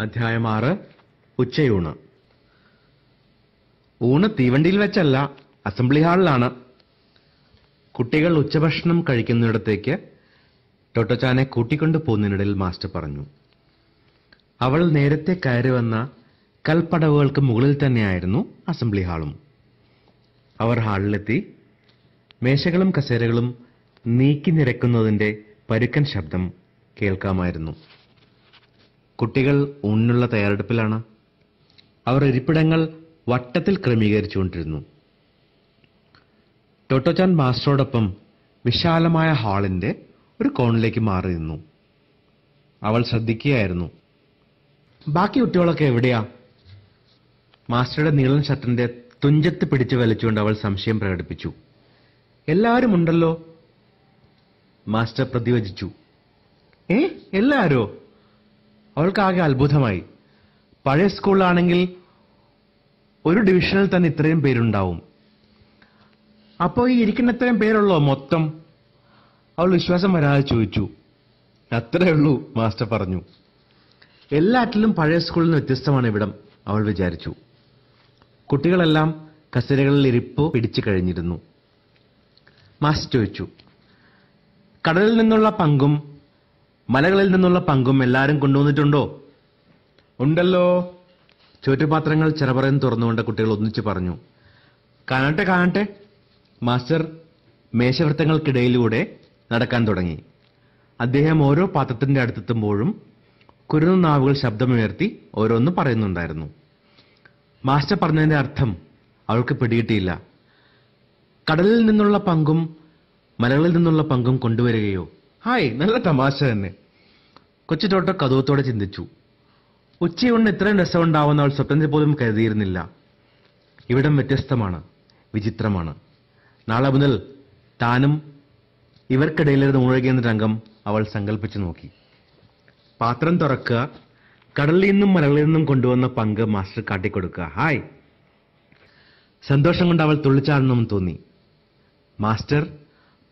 അധ്യായം ആറ്. ഉച്ചയൂണ്. ഊണ് തീവണ്ടിയിൽ വെച്ചല്ല അസംബ്ലി ഹാളിലാണ്. കുട്ടികൾ ഉച്ചഭക്ഷണം കഴിക്കുന്നിടത്തേക്ക് ടൊട്ടോച്ചാനെ കൂട്ടിക്കൊണ്ടു പോകുന്നതിനിടയിൽ മാസ്റ്റർ പറഞ്ഞു അവൾ നേരത്തെ കയറി വന്ന കൽപ്പടവുകൾക്ക് മുകളിൽ തന്നെയായിരുന്നു അസംബ്ലി ഹാളും. അവർ ഹാളിലെത്തി മേശകളും കസേരകളും നീക്കി നിരക്കുന്നതിന്റെ പരുക്കൻ ശബ്ദം കേൾക്കാമായിരുന്നു. കുട്ടികൾ ഊണിനുള്ള തയ്യാറെടുപ്പിലാണ്. അവർ ഇരിപ്പിടങ്ങൾ വട്ടത്തിൽ ക്രമീകരിച്ചുകൊണ്ടിരുന്നു. ടോട്ടോചാൻ മാസ്റ്ററോടൊപ്പം വിശാലമായ ഹാളിന്റെ ഒരു കോണിലേക്ക് മാറി നിന്നു. അവൾ ശ്രദ്ധിക്കുകയായിരുന്നു. ബാക്കി കുട്ടികളൊക്കെ എവിടെയാ? മാസ്റ്ററുടെ നീളൻ ഷർട്ടിന്റെ തുഞ്ചത്ത് പിടിച്ചു വലിച്ചുകൊണ്ട് അവൾ സംശയം പ്രകടിപ്പിച്ചു. എല്ലാവരും ഉണ്ടല്ലോ? മാസ്റ്റർ പ്രതിവചിച്ചു. ഏ? എല്ലാരോ? അവൾക്കാകെ അത്ഭുതമായി. പഴയ സ്കൂളിലാണെങ്കിൽ ഒരു ഡിവിഷനിൽ തന്നെ ഇത്രയും പേരുണ്ടാവും. അപ്പോൾ ഈ ഇരിക്കുന്ന ഇത്രയും പേരുള്ളോ മൊത്തം? അവൾ വിശ്വാസം വരാതെ ചോദിച്ചു. അത്രേ ഉള്ളൂ മാസ്റ്റർ പറഞ്ഞു. എല്ലാറ്റിലും പഴയ സ്കൂളിൽ നിന്ന് വ്യത്യസ്തമാണ് ഇവിടം അവൾ വിചാരിച്ചു. കുട്ടികളെല്ലാം കസേരകളിൽ ഇരിപ്പ് പിടിച്ചു കഴിഞ്ഞിരുന്നു. മാസ്റ്റർ ചോദിച്ചു. കടലിൽ നിന്നുള്ള പങ്കും മലകളിൽ നിന്നുള്ള പങ്കും എല്ലാരും കൊണ്ടുവന്നിട്ടുണ്ടോ? ഉണ്ടല്ലോ. ചോറ്റുപാത്രങ്ങൾ ചെറുപറയും തുറന്നുകൊണ്ട് കുട്ടികൾ ഒന്നിച്ചു പറഞ്ഞു കാണട്ടെ കാണട്ടെ. മാസ്റ്റർ മേശവൃത്തങ്ങൾക്കിടയിലൂടെ നടക്കാൻ തുടങ്ങി. അദ്ദേഹം ഓരോ പാത്രത്തിന്റെ അടുത്തെത്തുമ്പോഴും കുരുന്നു നാവുകൾ ശബ്ദമുയർത്തി ഓരോന്ന് പറയുന്നുണ്ടായിരുന്നു. മാസ്റ്റർ പറഞ്ഞതിന്റെ അർത്ഥം അവൾക്ക് പിടികിട്ടിയില്ല. കടലിൽ നിന്നുള്ള പങ്കും മലകളിൽ നിന്നുള്ള പങ്കും കൊണ്ടുവരികയോ ഹായ് നല്ല തമാശ തന്നെ. കൊച്ചു ടോട്ടോ കൗതുകത്തോടെ ചിന്തിച്ചു. ഉച്ചയൂണിന് ഇത്രയും രസമുണ്ടാവുന്ന അവൾ സ്വപ്നത്തിൽ പോലും കരുതിയിരുന്നില്ല. ഇവിടം വ്യത്യസ്തമാണ് വിചിത്രമാണ്. നാളെ മുതൽ താനും ഇവർക്കിടയിലിരുന്ന് മുഴുകിയെന്ന രംഗം അവൾ സങ്കല്പിച്ചു നോക്കി. പാത്രം തുറക്കുക കടലിൽ നിന്നും മലകളിൽ നിന്നും കൊണ്ടുവന്ന പങ്ക് മാസ്റ്റർ കാട്ടിക്കൊടുക്കുക. ഹായ്. സന്തോഷം കൊണ്ട് അവൾ തുള്ളിച്ചാടണമെന്ന് തോന്നി. മാസ്റ്റർ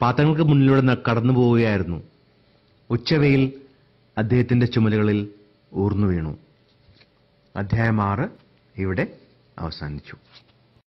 പാത്രങ്ങൾക്ക് മുന്നിലൂടെ കടന്നു പോവുകയായിരുന്നു. ഉച്ചവെയിൽ അദ്ദേഹത്തിന്റെ ചുമലുകളിൽ ഊർന്നു വീണു. അധ്യായം ആറ് ഇവിടെ അവസാനിച്ചു.